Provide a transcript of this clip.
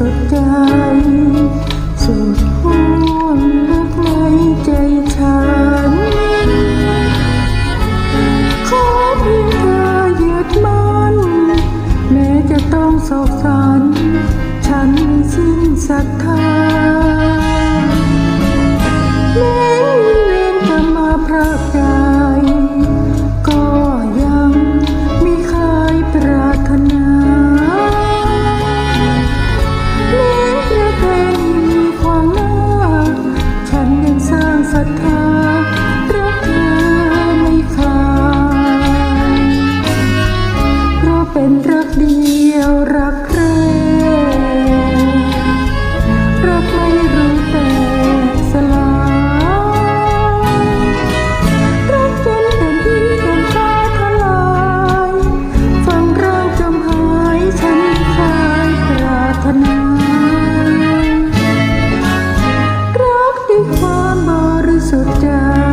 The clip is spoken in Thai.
สดใจ สุดห้วงลึกในใจฉัน ขอเพียงเธอยึดมันแม้จะต้องโศกเศร้ look down